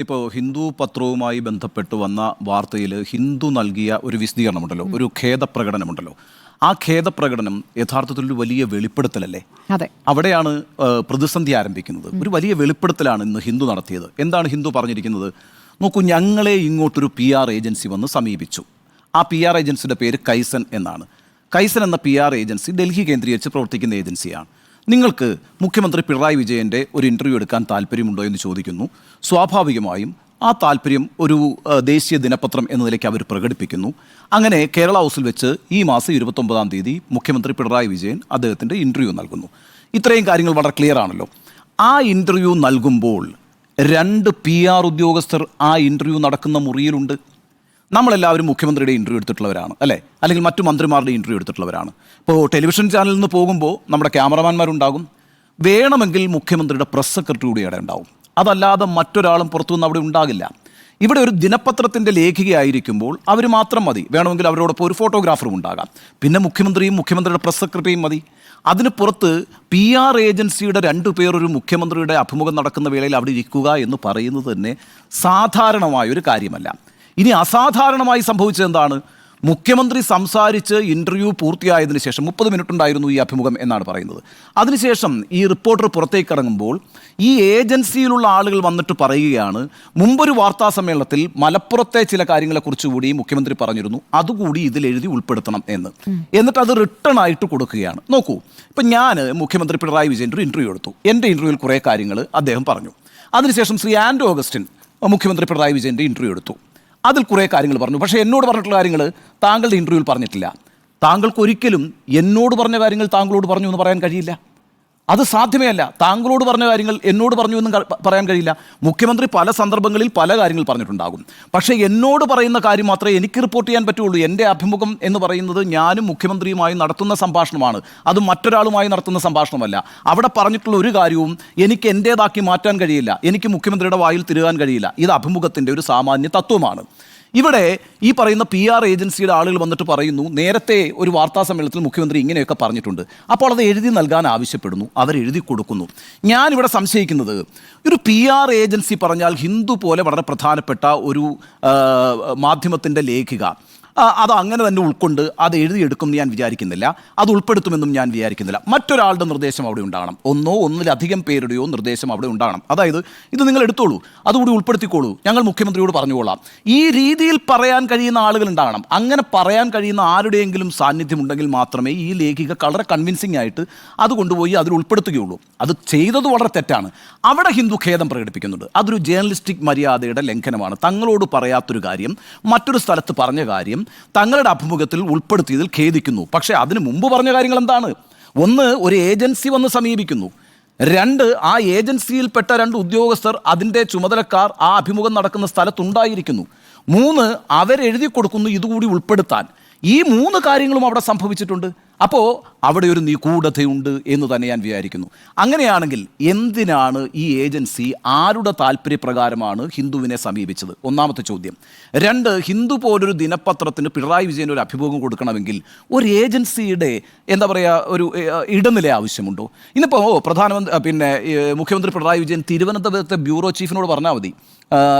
ഇപ്പോൾ ഹിന്ദു പത്രവുമായി ബന്ധപ്പെട്ട് വന്ന വാർത്തയിൽ ഹിന്ദു നൽകിയ ഒരു വിശദീകരണമുണ്ടല്ലോ ഒരു ഖേദപ്രകടനമുണ്ടല്ലോ. ആ ഖേദപ്രകടനം യഥാർത്ഥത്തിൽ ഒരു വലിയ വെളിപ്പെടുത്തലല്ലേ? അതെ. അവിടെയാണ് പ്രതിസന്ധി ആരംഭിക്കുന്നത്. ഒരു വലിയ വെളിപ്പെടുത്തലാണ് ഇന്ന് ഹിന്ദു നടത്തിയത്. എന്താണ് ഹിന്ദു പറഞ്ഞിരിക്കുന്നത്? നോക്കൂ ഞങ്ങളെ ഇങ്ങോട്ടൊരു പി ആർ ഏജൻസി വന്ന് സമീപിച്ചു. ആ പി ആർ ഏജൻസിയുടെ പേര് കൈസൻ എന്നാണ്. കൈസൻ എന്ന പി ആർ ഏജൻസി ഡൽഹി കേന്ദ്രീകരിച്ച് പ്രവർത്തിക്കുന്ന ഏജൻസിയാണ്. നിങ്ങൾക്ക് മുഖ്യമന്ത്രി പിണറായി വിജയന്റെ ഒരു ഇന്റർവ്യൂ എടുക്കാൻ താല്പര്യമുണ്ടോ എന്ന് ചോദിക്കുന്നു. സ്വാഭാവികമായും ആ താല്പര്യം ഒരു ദേശീയ ദിനപത്രം എന്ന നിലയ്ക്ക് അവർ പ്രകടിപ്പിക്കുന്നു. അങ്ങനെ കേരള ഹൗസിൽ വെച്ച് ഈ മാസം ഇരുപത്തൊമ്പതാം തീയതി മുഖ്യമന്ത്രി പിണറായി വിജയൻ അദ്ദേഹത്തിന്റെ ഇന്റർവ്യൂ നൽകുന്നു. ഇത്രയും കാര്യങ്ങൾ വളരെ ക്ലിയർ ആണല്ലോ. ആ ഇന്റർവ്യൂ നൽകുമ്പോൾ രണ്ട് പി ആർ ഉദ്യോഗസ്ഥർ ആ ഇന്റർവ്യൂ നടക്കുന്ന മുറിയിലുണ്ട്. നമ്മളെല്ലാവരും മുഖ്യമന്ത്രിയുടെ ഇന്റർവ്യൂ എടുത്തിട്ടുള്ളവരാണ് അല്ലേ? അല്ലെങ്കിൽ മറ്റു മന്ത്രിമാരുടെ ഇന്റർവ്യൂ എടുത്തിട്ടുള്ളവരാണ്. ഇപ്പോൾ ടെലിവിഷൻ ചാനലിൽ നിന്ന് പോകുമ്പോൾ നമ്മുടെ ക്യാമറമാന്മാരുണ്ടാകും വേണമെങ്കിൽ മുഖ്യമന്ത്രിയുടെ പ്രസ് സെക്രട്ടറി കൂടി അവിടെ ഉണ്ടാവും. അതല്ലാതെ മറ്റൊരാളും പുറത്തുനിന്ന് അവിടെ ഉണ്ടാകില്ല. ഇവിടെ ഒരു ദിനപത്രത്തിന്റെ ലേഖികയായിരിക്കുമ്പോൾ അവർ മാത്രം മതി. വേണമെങ്കിൽ അവരോടൊപ്പം ഒരു ഫോട്ടോഗ്രാഫറും ഉണ്ടാകാം. പിന്നെ മുഖ്യമന്ത്രിയും മുഖ്യമന്ത്രിയുടെ പ്രസ് സെക്രട്ടറിയും മതി. അതിന് പുറത്ത് പി ആർ ഏജൻസിയുടെ രണ്ടു പേർ ഒരു മുഖ്യമന്ത്രിയുടെ അഭിമുഖം നടക്കുന്ന വേളയിൽ അവിടെ ഇരിക്കുക എന്ന് പറയുന്നത് തന്നെ സാധാരണമായൊരു കാര്യമല്ല. ഇനി അസാധാരണമായി സംഭവിച്ചത് എന്താണ്? മുഖ്യമന്ത്രി സംസാരിച്ച് ഇന്റർവ്യൂ പൂർത്തിയായതിന് ശേഷം മുപ്പത് മിനിറ്റ് ഉണ്ടായിരുന്നു ഈ അഭിമുഖം എന്നാണ് പറയുന്നത്. അതിനുശേഷം ഈ റിപ്പോർട്ടർ പുറത്തേക്ക് ഇറങ്ങുമ്പോൾ ഈ ഏജൻസിയിലുള്ള ആളുകൾ വന്നിട്ട് പറയുകയാണ് മുമ്പൊരു വാർത്താ സമ്മേളനത്തിൽ മലപ്പുറത്തെ ചില കാര്യങ്ങളെക്കുറിച്ച് കൂടി മുഖ്യമന്ത്രി പറഞ്ഞിരുന്നു. അതുകൂടി ഇതിൽ എഴുതി ഉൾപ്പെടുത്തണം എന്ന്. എന്നിട്ട് അത് റിട്ടേൺ ആയിട്ട് കൊടുക്കുകയാണ്. നോക്കൂ ഇപ്പം ഞാൻ മുഖ്യമന്ത്രി പിണറായി വിജയന്റെ ഒരു ഇന്റർവ്യൂ എടുത്തു. എന്റെ ഇന്റർവ്യൂവിൽ കുറേ കാര്യങ്ങൾ അദ്ദേഹം പറഞ്ഞു. അതിനുശേഷം ശ്രീ ആൻഡ് ഓഗസ്റ്റിൻ മുഖ്യമന്ത്രി പിണറായി വിജയന്റെ ഇന്റർവ്യൂ എടുത്തു. അതിൽ കുറേ കാര്യങ്ങൾ പറഞ്ഞു. പക്ഷേ എന്നോട് പറഞ്ഞിട്ടുള്ള കാര്യങ്ങൾ താങ്കളുടെ ഇന്റർവ്യൂവിൽ പറഞ്ഞിട്ടില്ല. താങ്കൾക്ക് ഒരിക്കലും എന്നോട് പറഞ്ഞ കാര്യങ്ങൾ താങ്കളോട് പറഞ്ഞു എന്ന് പറയാൻ കഴിയില്ല. അത് സാധ്യമേ അല്ല താങ്കളോട് പറഞ്ഞ കാര്യങ്ങൾ എന്നോട് പറഞ്ഞു എന്നും പറയാൻ കഴിയില്ല. മുഖ്യമന്ത്രി പല സന്ദർഭങ്ങളിൽ പല കാര്യങ്ങൾ പറഞ്ഞിട്ടുണ്ടാകും. പക്ഷേ എന്നോട് പറയുന്ന കാര്യം മാത്രമേ എനിക്ക് റിപ്പോർട്ട് ചെയ്യാൻ പറ്റുള്ളൂ. എന്റെ അഭിമുഖം എന്ന് പറയുന്നത് ഞാനും മുഖ്യമന്ത്രിയുമായി നടത്തുന്ന സംഭാഷണമാണ്. അത് മറ്റൊരാളുമായി നടത്തുന്ന സംഭാഷണമല്ല. അവിടെ പറഞ്ഞിട്ടുള്ള ഒരു കാര്യവും എനിക്ക് എന്റേതാക്കി മാറ്റാൻ കഴിയില്ല. എനിക്ക് മുഖ്യമന്ത്രിയുടെ വായിൽ തിരുകാൻ കഴിയില്ല. ഇത് അഭിമുഖത്തിന്റെ ഒരു സാമാന്യ തത്വമാണ്. ഇവിടെ ഈ പറയുന്ന പി ആർ ഏജൻസിയുടെ ആളുകൾ വന്നിട്ട് പറയുന്നു നേരത്തെ ഒരു വാർത്താ സമ്മേളനത്തിൽ മുഖ്യമന്ത്രി ഇങ്ങനെയൊക്കെ പറഞ്ഞിട്ടുണ്ട്. അപ്പോൾ അത് എഴുതി നൽകാൻ ആവശ്യപ്പെടുന്നു അവർ എഴുതി കൊടുക്കുന്നു. ഞാനിവിടെ സംശയിക്കുന്നത് ഒരു പി ആർ ഏജൻസി പറഞ്ഞാൽ ഹിന്ദു പോലെ വളരെ പ്രധാനപ്പെട്ട ഒരു മാധ്യമത്തിന്റെ ലേഖിക അത് അങ്ങനെ തന്നെ ഉൾക്കൊണ്ട് അത് എഴുതിയെടുക്കും ഞാൻ വിചാരിക്കുന്നില്ല. അത് ഉൾപ്പെടുത്തുമെന്നും ഞാൻ വിചാരിക്കുന്നില്ല. മറ്റൊരാളുടെ നിർദ്ദേശം അവിടെ ഉണ്ടാകണം. ഒന്നോ ഒന്നിലധികം പേരുടെയോ നിർദ്ദേശം അവിടെ ഉണ്ടാകണം. അതായത് ഇത് നിങ്ങൾ എടുത്തോളൂ. അതുകൂടി ഉൾപ്പെടുത്തിക്കോളൂ. ഞങ്ങൾ മുഖ്യമന്ത്രിയോട് പറഞ്ഞുകൊള്ളാം. ഈ രീതിയിൽ പറയാൻ കഴിയുന്ന ആളുകൾ ഉണ്ടാകണം. അങ്ങനെ പറയാൻ കഴിയുന്ന ആരുടെയെങ്കിലും സാന്നിധ്യം ഉണ്ടെങ്കിൽ മാത്രമേ ഈ ലേഖിക വളരെ കൺവിൻസിംഗ് ആയിട്ട് അത് കൊണ്ടുപോയി അതിൽ ഉൾപ്പെടുത്തുകയുള്ളൂ. അത് ചെയ്തത് വളരെ തെറ്റാണ്. അവിടെ ഹിന്ദു ഖേദം പ്രകടിപ്പിക്കുന്നുണ്ട്. അതൊരു ജേർണലിസ്റ്റിക് മര്യാദയുടെ ലംഘനമാണ്. തങ്ങളോട് പറയാത്തൊരു കാര്യം മറ്റൊരു സ്ഥലത്ത് പറഞ്ഞ കാര്യം തങ്ങളുടെ അഭിമുഖത്തിൽ ഉൾപ്പെടുത്തിയതിൽ ഖേദിക്കുന്നു. പക്ഷേ അതിന് മുമ്പ് പറഞ്ഞ കാര്യങ്ങൾ എന്താണ് ഒന്ന് ഒരു ഏജൻസി വന്ന് സമീപിക്കുന്നു. രണ്ട് ആ ഏജൻസിയിൽപ്പെട്ട രണ്ട് ഉദ്യോഗസ്ഥർ അതിന്റെ ചുമതലക്കാർ ആ അഭിമുഖം നടക്കുന്ന സ്ഥലത്തുണ്ടായിരിക്കുന്നു. മൂന്ന് അവരെഴുതി കൊടുക്കുന്നു ഇതുകൂടി ഉൾപ്പെടുത്താൻ. ഈ മൂന്ന് കാര്യങ്ങളും അവിടെ സംഭവിച്ചിട്ടുണ്ട്. അപ്പോൾ അവിടെ ഒരു നിഗൂഢതയുണ്ട് എന്ന് തന്നെ ഞാൻ വിചാരിക്കുന്നു. അങ്ങനെയാണെങ്കിൽ എന്തിനാണ് ഈ ഏജൻസി ആരുടെ താല്പര്യപ്രകാരമാണ് ഹിന്ദുവിനെ സമീപിച്ചത്? ഒന്നാമത്തെ ചോദ്യം. രണ്ട് ഹിന്ദു പോലൊരു ദിനപത്രത്തിന് പിണറായി വിജയൻ ഒരു അഭിമുഖം കൊടുക്കണമെങ്കിൽ ഒരു ഏജൻസിയുടെ എന്താ പറയുക ഒരു ഇടനില ആവശ്യമുണ്ടോ? ഇന്നിപ്പോൾ പ്രധാനമന്ത്രി പിന്നെ മുഖ്യമന്ത്രി പിണറായി വിജയൻ തിരുവനന്തപുരത്തെ ബ്യൂറോ ചീഫിനോട് പറഞ്ഞാൽ മതി.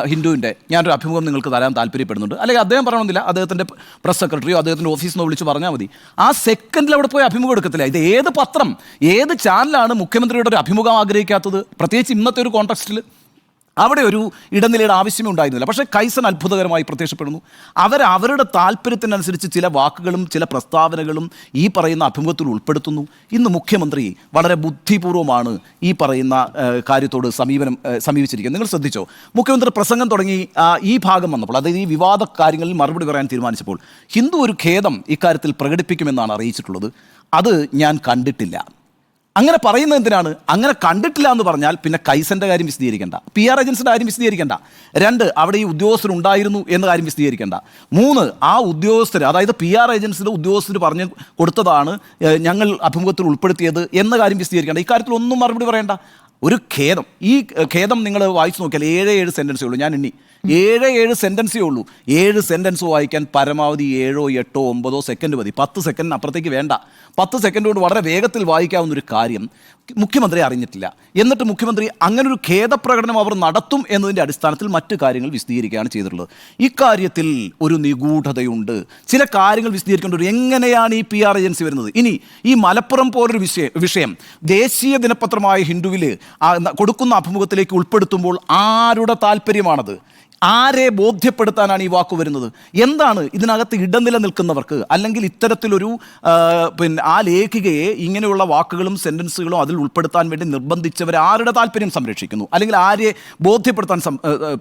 ഹിന്ദുവിന്റെ ഞാനൊരു അഭിമുഖം നിങ്ങൾക്ക് തരാൻ താല്പര്യപ്പെടുന്നുണ്ട്. അല്ലെങ്കിൽ അദ്ദേഹം പറയണമെന്നില്ല. അദ്ദേഹത്തിന്റെ പ്രസ് സെക്രട്ടറിയോ അദ്ദേഹത്തിന്റെ ഓഫീസിൽ നിന്ന് വിളിച്ച് പറഞ്ഞാൽ മതി. ആ സെക്കൻഡിൽ അവിടെ പോയി അഭിമുഖം എടുക്കത്തില്ല. ഇത് ഏത് പത്രം ഏത് ചാനലാണ് മുഖ്യമന്ത്രിയുടെ ഒരു അഭിമുഖം ആഗ്രഹിക്കാത്തത്? പ്രത്യേകിച്ച് ഇന്നത്തെ ഒരു കോൺടെക്സ്റ്റിൽ അവിടെ ഒരു ഇടനിലയുടെ ആവശ്യമേ ഉണ്ടായിരുന്നില്ല. പക്ഷേ കൈസൻ അത്ഭുതകരമായി പ്രത്യക്ഷപ്പെടുന്നു. അവർ അവരുടെ താല്പര്യത്തിനനുസരിച്ച് ചില വാക്കുകളും ചില പ്രസ്താവനകളും ഈ പറയുന്ന അഭിമുഖത്തിൽ ഉൾപ്പെടുത്തുന്നു. ഇന്ന് മുഖ്യമന്ത്രി വളരെ ബുദ്ധിപൂർവമാണ് ഈ പറയുന്ന കാര്യത്തോട് സമീപനം സമീപിച്ചിരിക്കുന്നത്. നിങ്ങൾ ശ്രദ്ധിച്ചോ? മുഖ്യമന്ത്രി പ്രസംഗം തുടങ്ങി ഈ ഭാഗം വന്നപ്പോൾ അതായത് ഈ വിവാദ കാര്യങ്ങളിൽ മറുപടി പറയാൻ തീരുമാനിച്ചപ്പോൾ ഹിന്ദു ഒരു ഖേദം ഇക്കാര്യത്തിൽ പ്രകടിപ്പിക്കുമെന്നാണ് അറിയിച്ചിട്ടുള്ളത്. അത് ഞാൻ കണ്ടിട്ടില്ല. അങ്ങനെ പറയുന്നത് എന്തിനാണ്? അങ്ങനെ കണ്ടിട്ടില്ല എന്ന് പറഞ്ഞാൽ പിന്നെ കൈസന്റെ കാര്യം വിശദീകരിക്കേണ്ട. പി ആർ ഏജൻസിയുടെ കാര്യം വിശദീകരിക്കേണ്ട. രണ്ട് അവിടെ ഈ ഉദ്യോഗസ്ഥർ ഉണ്ടായിരുന്നു എന്ന കാര്യം വിശദീകരിക്കേണ്ട. മൂന്ന് ആ ഉദ്യോഗസ്ഥർ അതായത് പി ആർ ഏജൻസിയുടെ ഉദ്യോഗസ്ഥർ പറഞ്ഞു കൊടുത്തതാണ് ഞങ്ങൾ അഭിമുഖത്തിൽ ഉൾപ്പെടുത്തിയത് എന്ന കാര്യം വിശദീകരിക്കേണ്ട. ഇക്കാര്യത്തിൽ ഒന്നും മറുപടി പറയേണ്ട. ഒരു ഖേദം. ഈ ഖേദം നിങ്ങൾ വായിച്ചു നോക്കിയാൽ ഏഴ് ഏഴ് സെന്റൻസേ ഉള്ളൂ. ഞാൻ എണ്ണി ഏഴ് ഏഴ് സെന്റൻസേ ഉള്ളൂ. ഏഴ് സെന്റൻസ് വായിക്കാൻ പരമാവധി ഏഴോ എട്ടോ ഒമ്പതോ സെക്കൻഡ് മതി. പത്ത് സെക്കൻഡിന് അപ്പുറത്തേക്ക് വേണ്ട. പത്ത് സെക്കൻഡ് കൊണ്ട് വളരെ വേഗത്തിൽ വായിക്കാവുന്ന ഒരു കാര്യം മുഖ്യമന്ത്രി അറിഞ്ഞിട്ടില്ല. എന്നിട്ട് മുഖ്യമന്ത്രി അങ്ങനെ ഒരു ഖേദപ്രകടനം അവർ നടത്തും എന്നതിന്റെ അടിസ്ഥാനത്തിൽ മറ്റു കാര്യങ്ങൾ വിശദീകരിക്കുകയാണ് ചെയ്തിട്ടുള്ളത്. ഇക്കാര്യത്തിൽ ഒരു നിഗൂഢതയുണ്ട്. ചില കാര്യങ്ങൾ വിശദീകരിക്കേണ്ട ഒരു എങ്ങനെയാണ് ഈ പി ആർ ഏജൻസി വരുന്നത്? ഇനി ഈ മലപ്പുറം പോലൊരു വിഷയം വിഷയം ദേശീയ ദിനപത്രമായ ഹിന്ദുവിൽ കൊടുക്കുന്ന അഭിമുഖത്തിലേക്ക് ഉൾപ്പെടുത്തുമ്പോൾ ആരുടെ താല്പര്യമാണത്? ആരെ ബോധ്യപ്പെടുത്താനാണ് ഈ വാക്ക് വരുന്നത്? എന്താണ് ഇതിനകത്ത് ഇടനില നിൽക്കുന്നവർക്ക്? അല്ലെങ്കിൽ ഇത്തരത്തിലൊരു പിന്നെ ആ ലേഖികയെ ഇങ്ങനെയുള്ള വാക്കുകളും സെന്റൻസുകളും അതിൽ ഉൾപ്പെടുത്താൻ വേണ്ടി നിർബന്ധിച്ചവർ ആരുടെ താല്പര്യം സംരക്ഷിക്കുന്നു? അല്ലെങ്കിൽ ആരെ ബോധ്യപ്പെടുത്താൻ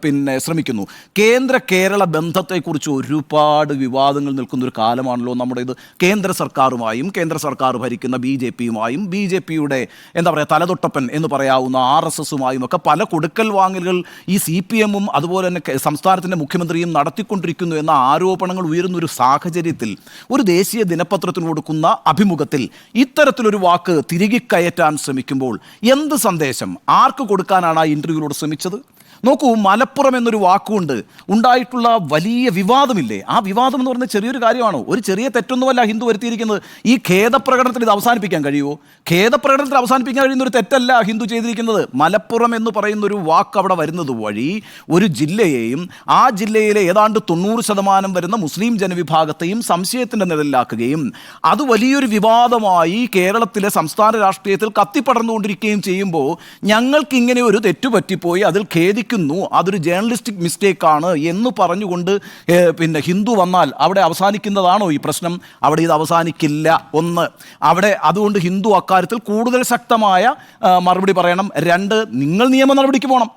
പിന്നെ ശ്രമിക്കുന്നു? കേന്ദ്ര കേരള ബന്ധത്തെക്കുറിച്ച് ഒരുപാട് വിവാദങ്ങൾ നിൽക്കുന്ന ഒരു കാലമാണല്ലോ നമ്മുടെ ഇത്. കേന്ദ്ര സർക്കാരുമായും കേന്ദ്ര സർക്കാർ ഭരിക്കുന്ന ബി ജെ പിയുമായും ബി ജെ പിയുടെ എന്താ പറയുക തലതൊട്ടപ്പൻ എന്ന് പറയാവുന്ന ആർ എസ് എസുമായും ഒക്കെ പല കൊടുക്കൽ വാങ്ങലുകൾ ഈ സി പി എമ്മും അതുപോലെ തന്നെ സംസ്ഥാനത്തിന്റെ മുഖ്യമന്ത്രിയും നടത്തിക്കൊണ്ടിരിക്കുന്നു എന്ന ആരോപണങ്ങൾ ഉയരുന്ന ഒരു സാഹചര്യത്തിൽ ഒരു ദേശീയ ദിനപത്രത്തിന് കൊടുക്കുന്ന അഭിമുഖത്തിൽ ഇത്തരത്തിലൊരു വാക്ക് തിരികെ കയറ്റാൻ ശ്രമിക്കുമ്പോൾ എന്ത് സന്ദേശം? ആർക്ക് കൊടുക്കാനാണ് ആ ഇന്റർവ്യൂവിലൂടെ ശ്രമിച്ചത്? നോക്കൂ മലപ്പുറം എന്നൊരു വാക്കുകൊണ്ട് ഉണ്ടായിട്ടുള്ള വലിയ വിവാദമില്ലേ? ആ വിവാദം എന്ന് പറയുന്നത് ചെറിയൊരു കാര്യമാണോ? ഒരു ചെറിയ തെറ്റൊന്നുമല്ല ഹിന്ദു വരുത്തിയിരിക്കുന്നത്. ഈ ഖേദപ്രകടനത്തിൽ ഇത് അവസാനിപ്പിക്കാൻ കഴിയുമോ? ഖേദപ്രകടനത്തിൽ അവസാനിപ്പിക്കാൻ കഴിയുന്ന ഒരു തെറ്റല്ല ഹിന്ദു ചെയ്തിരിക്കുന്നത്. മലപ്പുറം എന്ന് പറയുന്ന ഒരു വാക്ക് അവിടെ വരുന്നത് വഴി ഒരു ജില്ലയെയും ആ ജില്ലയിലെ ഏതാണ്ട് തൊണ്ണൂറ് ശതമാനം വരുന്ന മുസ്ലിം ജനവിഭാഗത്തെയും സംശയത്തിന്റെ നിഴലിലാക്കുകയും അത് വലിയൊരു വിവാദമായി കേരളത്തിലെ സംസ്ഥാന രാഷ്ട്രീയത്തിൽ കത്തിപ്പടർന്നുകൊണ്ടിരിക്കുകയും ചെയ്യുമ്പോൾ ഞങ്ങൾക്ക് ഇങ്ങനെ ഒരു തെറ്റുപറ്റിപ്പോയി അതിൽ ഖേദിക്കുന്നു അതൊരു ജേർണലിസ്റ്റിക് മിസ്റ്റേക്കാണ് എന്ന് പറഞ്ഞുകൊണ്ട് പിന്നെ ഹിന്ദു വന്നാൽ അവിടെ അവസാനിക്കുന്നതാണോ ഈ പ്രശ്നം? അവിടെ ഇത് അവസാനിക്കില്ല ഒന്ന്. അവിടെ അതുകൊണ്ട് ഹിന്ദു അക്കാര്യത്തിൽ കൂടുതൽ ശക്തമായ മറുപടി പറയണം. രണ്ട് നിങ്ങൾ നിയമ നടപടിക്ക് പോകണം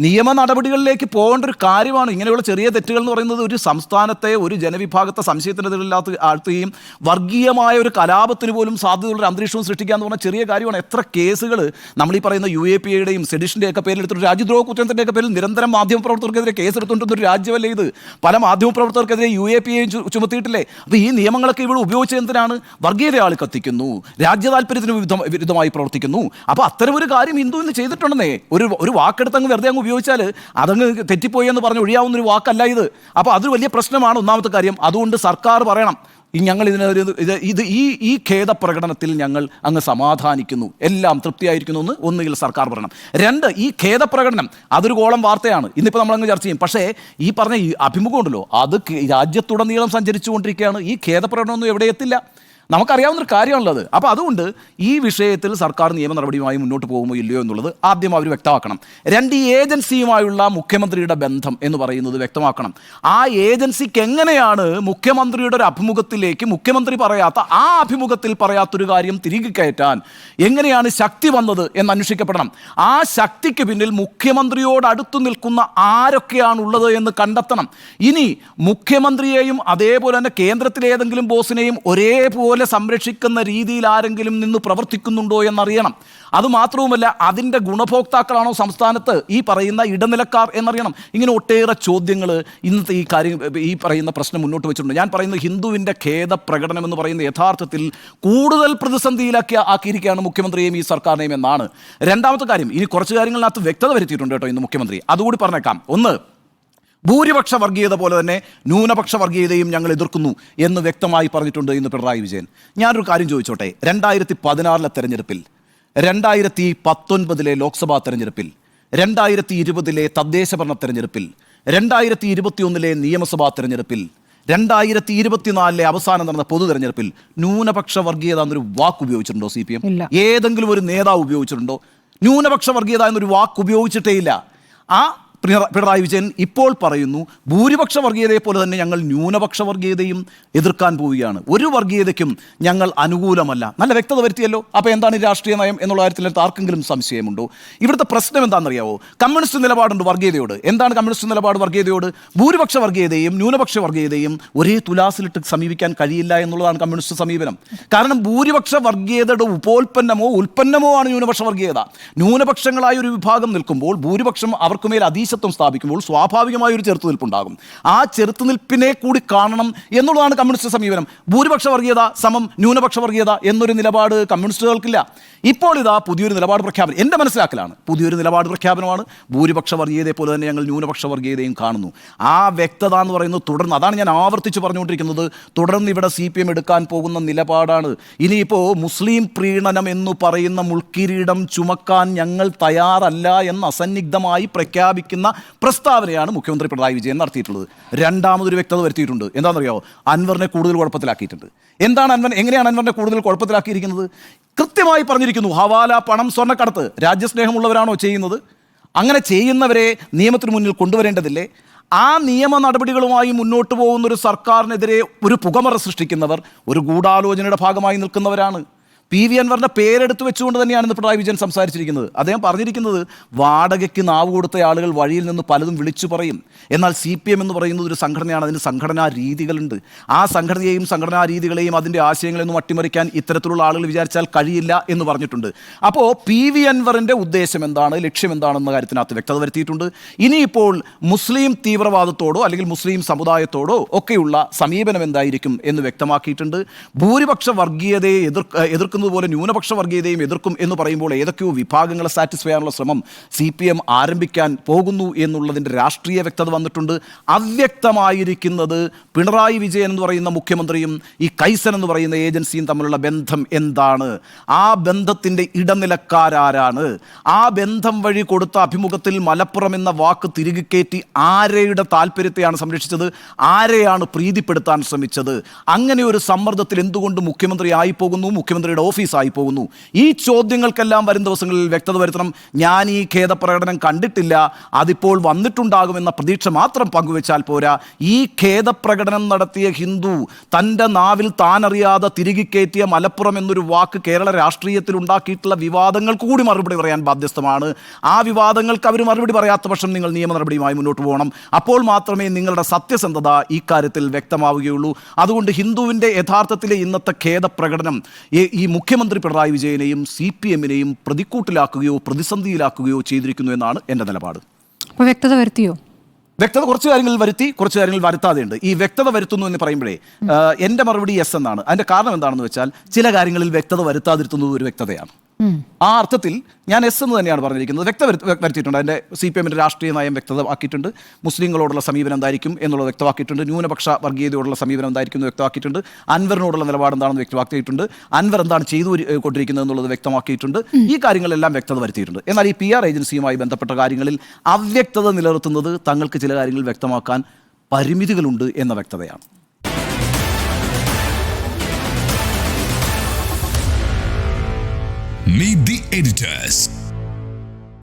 നിയമ നടപടികളിലേക്ക് പോകേണ്ട ഒരു കാര്യമാണ് ഇങ്ങനെയുള്ള ചെറിയ തെറ്റുകൾ എന്ന് പറയുന്നത് ഒരു സംസ്ഥാനത്തെ ഒരു ജനവിഭാഗത്തെ സംശയത്തിന്റെ ഇതിലില്ലാത്ത ആഴ്ത്തുകയും വർഗീയമായ ഒരു കലാപത്തിന് പോലും സാധ്യതയുള്ള ഒരു അന്തരീക്ഷവും സൃഷ്ടിക്കുക എന്ന് പറഞ്ഞ ചെറിയ കാര്യമാണ്. എത്ര കേസുകൾ നമ്മൾ ഈ പറയുന്ന യു എ പി എയുടെയും സെഡിഷന്റെ ഒക്കെ പേരിൽ എടുത്തിട്ട് രാജ്യദ്രോഹ കുറ്റത്തിന്റെ ഒക്കെ പേരിൽ നിരന്തരം മാധ്യമപ്രവർത്തകർക്കെതിരെ കേസ് എടുത്തുകൊണ്ടിരുന്ന ഒരു രാജ്യമല്ലേ ഇത്? പല മാധ്യമപ്രവർത്തകർക്കെതിരെ യു എ പി എയും ചുമത്തിയിട്ടില്ലേ? അപ്പോൾ ഈ നിയമങ്ങളൊക്കെ ഇവിടെ ഉപയോഗിച്ചത് എന്തിനാണ്? വർഗീയത ആൾ കത്തിക്കുന്നു രാജ്യ താല്പര്യത്തിന് വിരുദ്ധ വിരുദ്ധമായി പ്രവർത്തിക്കുന്നു. അപ്പോൾ അത്തരം ഒരു കാര്യം ഹിന്ദു ഇന്ന് ചെയ്തിട്ടുണ്ടെന്നേ. ഒരു ഒരു വാക്കെടുത്ത് അങ്ങ് വെറുതെ അങ്ങ് ഉപയോഗിച്ചാൽ അതങ്ങ് തെറ്റിപ്പോയി എന്ന് പറഞ്ഞ് ഒഴിയാവുന്ന ഒരു വാക്കല്ല ഇത്. അപ്പോൾ അതൊരു വലിയ പ്രശ്നമാണ് ഒന്നാമത്തെ കാര്യം. അതുകൊണ്ട് സർക്കാർ പറയണം ഈ ഞങ്ങൾ ഇതിനൊരു ഇത് ഇത് ഈ ഈ ഖേദ പ്രകടനത്തിൽ ഞങ്ങൾ അങ്ങ് സമാധാനിക്കുന്നു. എല്ലാം തൃപ്തിയായിരിക്കുന്നു എന്ന് ഒന്നുകിൽ സർക്കാർ പറയണം. രണ്ട് ഈ ഖേദ പ്രകടനം അതൊരു കോളം വാർത്തയാണ്. ഇന്നിപ്പോൾ നമ്മളങ്ങ് ചർച്ച ചെയ്യും. പക്ഷേ ഈ പറഞ്ഞ ഈ അഭിമുഖമുണ്ടല്ലോ അത് രാജ്യത്തുടനീളം സഞ്ചരിച്ചുകൊണ്ടിരിക്കുകയാണ്. ഈ ഖേദ പ്രകടനമൊന്നും എവിടെ എത്തില്ല. നമുക്കറിയാവുന്ന ഒരു കാര്യമാണുള്ളത് അപ്പോൾ അതുകൊണ്ട് ഈ വിഷയത്തിൽ സർക്കാർ നിയമ നടപടിയുമായി മുന്നോട്ട് പോകുമോ ഇല്ലയോ എന്നുള്ളത് ആദ്യം അവർ വ്യക്തമാക്കണം. രണ്ട് ഏജൻസിയുമായുള്ള മുഖ്യമന്ത്രിയുടെ ബന്ധം എന്ന് പറയുന്നത് വ്യക്തമാക്കണം. ആ ഏജൻസിക്ക് എങ്ങനെയാണ് മുഖ്യമന്ത്രിയുടെ ഒരു അഭിമുഖത്തിലേക്ക് മുഖ്യമന്ത്രി പറയാത്ത ആ അഭിമുഖത്തിൽ പറയാത്തൊരു കാര്യം തിരികെ കയറ്റാൻ എങ്ങനെയാണ് ശക്തി വന്നത് എന്ന് അന്വേഷിക്കപ്പെടണം. ആ ശക്തിക്ക് പിന്നിൽ മുഖ്യമന്ത്രിയോട് അടുത്തു നിൽക്കുന്ന ആരൊക്കെയാണുള്ളത് എന്ന് കണ്ടെത്തണം. ഇനി മുഖ്യമന്ത്രിയെയും അതേപോലെ തന്നെ കേന്ദ്രത്തിലെ ഏതെങ്കിലും ബോസിനെയും ഒരേപോലെ സംരക്ഷിക്കുന്ന രീതിയിൽ ആരെങ്കിലും നിന്ന് പ്രവർത്തിക്കുന്നുണ്ടോ എന്നറിയണം. അതുമാത്രവുമല്ല അതിന്റെ ഗുണഭോക്താക്കളാണോ സംസ്ഥാനത്ത് ഈ പറയുന്ന ഇടനിലക്കാർ എന്നറിയണം. ഇങ്ങനെ ഒട്ടേറെ ചോദ്യങ്ങൾ ഇന്നത്തെ ഈ കാര്യം ഈ പറയുന്ന പ്രശ്നം മുന്നോട്ട് വെച്ചിട്ടുണ്ട്. ഞാൻ പറയുന്നത് ഹിന്ദുവിന്റെ ഖേദ പ്രകടനം എന്ന് പറയുന്ന യഥാർത്ഥത്തിൽ കൂടുതൽ പ്രതിസന്ധിയിലാക്കി ആക്കിയിരിക്കുകയാണ് മുഖ്യമന്ത്രിയെയും ഈ സർക്കാരിനെയും എന്നാണ്. രണ്ടാമത്തെ കാര്യം ഇനി കുറച്ച് കാര്യങ്ങളിനകത്ത് വ്യക്തത വരുത്തിയിട്ടുണ്ട് കേട്ടോ ഇന്ന് മുഖ്യമന്ത്രി. അതുകൂടി പറഞ്ഞേക്കാം. ഒന്ന് ഭൂരിപക്ഷ വർഗീയത പോലെ തന്നെ ന്യൂനപക്ഷ വർഗീയതയും ഞങ്ങൾ എതിർക്കുന്നു എന്ന് വ്യക്തമായി പറഞ്ഞിട്ടുണ്ട് ഇന്ന് പിണറായി വിജയൻ. ഞാനൊരു കാര്യം ചോദിച്ചോട്ടെ? രണ്ടായിരത്തി പതിനാറിലെ തെരഞ്ഞെടുപ്പിൽ രണ്ടായിരത്തി പത്തൊൻപതിലെ ലോക്സഭാ തെരഞ്ഞെടുപ്പിൽ രണ്ടായിരത്തി ഇരുപതിലെ തദ്ദേശ ഭരണ തെരഞ്ഞെടുപ്പിൽ രണ്ടായിരത്തി ഇരുപത്തിയൊന്നിലെ നിയമസഭാ തെരഞ്ഞെടുപ്പിൽ രണ്ടായിരത്തി ഇരുപത്തിനാലിലെ അവസാനം നടന്ന പൊതു തെരഞ്ഞെടുപ്പിൽ ന്യൂനപക്ഷ വർഗീയത എന്നൊരു വാക്ക് ഉപയോഗിച്ചിട്ടുണ്ടോ സി പി എം. ഏതെങ്കിലും ഒരു നേതാവ് ഉപയോഗിച്ചിട്ടുണ്ടോ? ന്യൂനപക്ഷ വർഗീയത എന്നൊരു വാക്ക് ഉപയോഗിച്ചിട്ടേ ഇല്ല. ആ പിണറായി വിജയൻ ഇപ്പോൾ പറയുന്നു ഭൂരിപക്ഷ വർഗീയതയെ പോലെ തന്നെ ഞങ്ങൾ ന്യൂനപക്ഷ വർഗീയതയും എതിർക്കാൻ പോവുകയാണ്. ഒരു വർഗീയതയ്ക്കും ഞങ്ങൾ അനുകൂലമല്ല. നല്ല വ്യക്തത വരുത്തിയല്ലോ. അപ്പോൾ എന്താണ് ഈ രാഷ്ട്രീയ നയം എന്നുള്ള കാര്യത്തിൽ ആർക്കെങ്കിലും സംശയമുണ്ടോ? ഇവിടുത്തെ പ്രശ്നം എന്താണെന്നറിയാവോ? കമ്മ്യൂണിസ്റ്റ് നിലപാടുണ്ട് വർഗീയതയോട്. എന്താണ് കമ്മ്യൂണിസ്റ്റ് നിലപാട് വർഗീയതയോട്? ഭൂരിപക്ഷ വർഗീയതയും ന്യൂനപക്ഷ വർഗീയതയും ഒരേ തുലാസിലിട്ട് സമീപിക്കാൻ കഴിയില്ല എന്നുള്ളതാണ് കമ്മ്യൂണിസ്റ്റ് സമീപനം. കാരണം ഭൂരിപക്ഷ വർഗീയതയുടെ ഉപോൽപ്പന്നമോ ഉൽപ്പന്നമോ ആണ് ന്യൂനപക്ഷ വർഗീയത ന്യൂനപക്ഷങ്ങളായ ഒരു വിഭാഗം നിൽക്കുമ്പോൾ ഭൂരിപക്ഷം അവർക്കുമേൽ അതീശ ആദിശത്വം സ്ഥാപിക്കുമ്പോൾ സ്വാഭാവികമായ ഒരു ചെറുത്തുനിൽപ്പുണ്ടാകും. ആ ചെറുത്തുനിൽപ്പിനെ കൂടി കാണണം എന്നുള്ളതാണ് കമ്മ്യൂണിസ്റ്റ് സമീപനം. ഭൂരിപക്ഷ വർഗീയത സമം ന്യൂനപക്ഷ വർഗീയത എന്നൊരു നിലപാട് കമ്മ്യൂണിസ്റ്റുകൾക്കില്ല. ഇപ്പോൾ ഇതാ പുതിയൊരു നിലപാട് പ്രഖ്യാപനം. എന്റെ മനസ്സിലാക്കലാണ്. പുതിയൊരു നിലപാട് പ്രഖ്യാപനമാണ്. ഭൂരിപക്ഷ വർഗീയതയെ പോലെ തന്നെ ഞങ്ങൾ ന്യൂനപക്ഷ വർഗീയതയും കാണുന്നു. ആ വ്യക്തത എന്ന് പറയുന്നത് തുടർന്ന് അതാണ് ഞാൻ ആവർത്തിച്ച് പറഞ്ഞുകൊണ്ടിരിക്കുന്നത്. തുടർന്ന് ഇവിടെ സി പി എം എടുക്കാൻ പോകുന്ന നിലപാടാണ്. ഇനിയിപ്പോൾ മുസ്ലിം പ്രീണനം എന്ന് പറയുന്ന മുൾക്കിരീടം ചുമക്കാൻ ഞങ്ങൾ തയ്യാറല്ല എന്ന് അസന്നിഗ്ധമായി പ്രഖ്യാപിക്കുന്ന പ്രസ്താവനയാണ് മുഖ്യമന്ത്രി പിണറായി വിജയൻ നടത്തിയിട്ടുള്ളത്. രണ്ടാമതൊരു വ്യക്തത വരുത്തിയിട്ടുണ്ട്. എന്താണെന്നറിയാമോ അൻവറിനെ കൂടുതൽ കുഴപ്പത്തിലാക്കിയിട്ടുണ്ട്. എന്താണ് അൻവർ എങ്ങനെയാണ് അൻവറിനെ കൂടുതൽ കുഴപ്പത്തിലാക്കിയിരിക്കുന്നത്? കൃത്യമായി പറഞ്ഞിരിക്കുന്നു ഹവാല പണം സ്വർണക്കടത്ത്. രാജ്യസ്നേഹമുള്ളവരാണോ ചെയ്യുന്നത്? അങ്ങനെ ചെയ്യുന്നവരെ നിയമത്തിന് മുന്നിൽ കൊണ്ടുവരേണ്ടതില്ലേ? ആ നിയമ നടപടികളുമായി മുന്നോട്ട് പോകുന്ന ഒരു സർക്കാരിനെതിരെ ഒരു പുകമറ സൃഷ്ടിക്കുന്നവർ ഒരു ഗൂഢാലോചനയുടെ ഭാഗമായി നിൽക്കുന്നവരാണ്. പി വി അൻവറിന്റെ പേരെടുത്ത് വെച്ചുകൊണ്ട് തന്നെയാണ് ഇന്ന് പിണറായി വിജയൻ സംസാരിച്ചിരിക്കുന്നത്. അദ്ദേഹം പറഞ്ഞിരിക്കുന്നത് വാടകയ്ക്ക് നാവ് കൊടുത്ത ആളുകൾ വഴിയിൽ നിന്ന് പലതും വിളിച്ചു പറയും. എന്നാൽ സി പി എം എന്ന് പറയുന്നത് ഒരു സംഘടനയാണ് അതിന് സംഘടനാ രീതികളുണ്ട്. ആ സംഘടനയെയും സംഘടനാ രീതികളെയും അതിന്റെ ആശയങ്ങളെയൊന്നും അട്ടിമറിക്കാൻ ഇത്തരത്തിലുള്ള ആളുകൾ വിചാരിച്ചാൽ കഴിയില്ല എന്ന് പറഞ്ഞിട്ടുണ്ട്. അപ്പോൾ പി വി അൻവറിന്റെ ഉദ്ദേശം എന്താണ് ലക്ഷ്യം എന്താണെന്ന കാര്യത്തിനകത്ത് വ്യക്തത വരുത്തിയിട്ടുണ്ട്. ഇനിയിപ്പോൾ മുസ്ലിം തീവ്രവാദത്തോടോ അല്ലെങ്കിൽ മുസ്ലിം സമുദായത്തോടോ ഒക്കെയുള്ള സമീപനം എന്തായിരിക്കും എന്ന് വ്യക്തമാക്കിയിട്ടുണ്ട്. ഭൂരിപക്ഷ വർഗീയതയെ എതിർ എതിർക്കുന്നത് പോലെ ന്യൂനപക്ഷ വർഗീയതയും എതിർക്കും എന്ന് പറയുമ്പോൾ ഏതൊക്കെയോ വിഭാഗങ്ങളെ സാറ്റിസ്ഫൈ ചെയ്യാനുള്ള ശ്രമം സി പി എം ആരംഭിക്കാൻ പോകുന്നു എന്നുള്ളതിന്റെ രാഷ്ട്രീയ വ്യക്തത വന്നിട്ടുണ്ട്. അവ്യക്തമായിരിക്കുന്നത് പിണറായി വിജയൻ എന്ന് പറയുന്ന മുഖ്യമന്ത്രിയും ഈ കൈസൻ എന്ന് പറയുന്ന ഏജൻസിയും തമ്മിലുള്ള ബന്ധം എന്താണ്? ആ ബന്ധത്തിന്റെ ഇടനിലക്കാരാരാണ്? ആ ബന്ധം വഴി കൊടുത്ത അഭിമുഖത്തിൽ മലപ്പുറം എന്ന വാക്ക് തിരികെ കയറ്റി ആരെയുടെ താല്പര്യത്തെയാണ് സംരക്ഷിച്ചത്? ആരെയാണ് പ്രീതിപ്പെടുത്താൻ ശ്രമിച്ചത്? അങ്ങനെ ഒരു സമ്മർദ്ദത്തിൽ എന്തുകൊണ്ട് മുഖ്യമന്ത്രി ആയി പോകുന്നു മുഖ്യമന്ത്രിയുടെ ഓഫീസായി പോകുന്നു. ഈ ചോദ്യങ്ങൾക്കെല്ലാം വരും ദിവസങ്ങളിൽ വ്യക്തത വരുത്തണം. ഞാൻ ഈ ഖേദപ്രകടനം കണ്ടിട്ടില്ല. അതിപ്പോൾ വന്നിട്ടുണ്ടാകുമെന്ന പ്രതീക്ഷ മാത്രം പങ്കുവെച്ചാൽ പോരാ. ഈ ഖേദപ്രകടനം നടത്തിയ ഹിന്ദു തന്റെ നാവിൽ താനറിയാതെ തിരികെ കയറ്റിയ മലപ്പുറം എന്നൊരു വാക്ക് കേരള രാഷ്ട്രീയത്തിൽ ഉണ്ടാക്കിയിട്ടുള്ള വിവാദങ്ങൾക്ക് കൂടി മറുപടി പറയാൻ ബാധ്യസ്ഥമാണ്. ആ വിവാദങ്ങൾക്ക് അവർ മറുപടി പറയാത്ത പക്ഷം നിങ്ങൾ നിയമ നടപടിയുമായി മുന്നോട്ട് പോകണം. അപ്പോൾ മാത്രമേ നിങ്ങളുടെ സത്യസന്ധത ഈ കാര്യത്തിൽ വ്യക്തമാവുകയുള്ളൂ. അതുകൊണ്ട് ഹിന്ദുവിന്റെ യഥാർത്ഥത്തിലെ ഇന്നത്തെ ഖേദപ്രകടനം ഈ- മുഖ്യമന്ത്രി പിണറായി വിജയനെയും സി പി എമ്മിനെയും പ്രതിക്കൂട്ടിലാക്കുകയോ പ്രതിസന്ധിയിലാക്കുകയോ ചെയ്തിരിക്കുന്നു എന്നാണ് എന്റെ നിലപാട്. അപ്പോൾ വ്യക്തത വരുത്തിയോ? വ്യക്തത കുറച്ച് കാര്യങ്ങളിൽ വരുത്തി കുറച്ച് കാര്യങ്ങളിൽ വരുത്താതെയുണ്ട്. ഈ വ്യക്തത വരുത്തുന്നു എന്ന് പറയുമ്പോഴേ എന്റെ എന്റെ മറുപടി എസ് എന്നാണ്. അതിന്റെ കാരണം എന്താണെന്ന് വെച്ചാൽ ചില കാര്യങ്ങളിൽ വ്യക്തത വരുത്താതിരുത്തുന്നത് ഒരു വ്യക്തതയാണ്. ആ അർത്ഥത്തിൽ ഞാൻ എസ് എന്ന് തന്നെയാണ് പറഞ്ഞിരിക്കുന്നത്. വ്യക്ത വരുത്തി- വരുത്തിയിട്ടുണ്ട്. അതിന്റെ സി പി എമ്മിന്റെ രാഷ്ട്രീയ നയം വ്യക്തമാക്കിയിട്ടുണ്ട് മുസ്ലിങ്ങളോടുള്ള സമീപനം എന്തായിരിക്കും എന്നുള്ളത് വ്യക്തമാക്കിയിട്ടുണ്ട്. ന്യൂനപക്ഷ വർഗീയതയോടുള്ള സമീപനം എന്തായിരിക്കും എന്ന് വ്യക്തമാക്കിയിട്ടുണ്ട്. അൻവറിനോടുള്ള നിലപാട് എന്താണെന്ന് വ്യക്തമാക്കിയിട്ടുണ്ട്. അൻവർ എന്താണ് ചെയ്തു കൊണ്ടിരിക്കുന്നത് എന്നുള്ളത് വ്യക്തമാക്കിയിട്ടുണ്ട്. ഈ കാര്യങ്ങളെല്ലാം വ്യക്തത വരുത്തിയിട്ടുണ്ട്. എന്നാൽ ഈ പി ആർ ഏജൻസിയുമായി ബന്ധപ്പെട്ട കാര്യങ്ങളിൽ അവ്യക്തത നിലനിർത്തുന്നത് തങ്ങൾക്ക് ചില കാര്യങ്ങൾ വ്യക്തമാക്കാൻ പരിമിതികളുണ്ട് എന്ന വ്യക്തതയാണ് Meet the editors.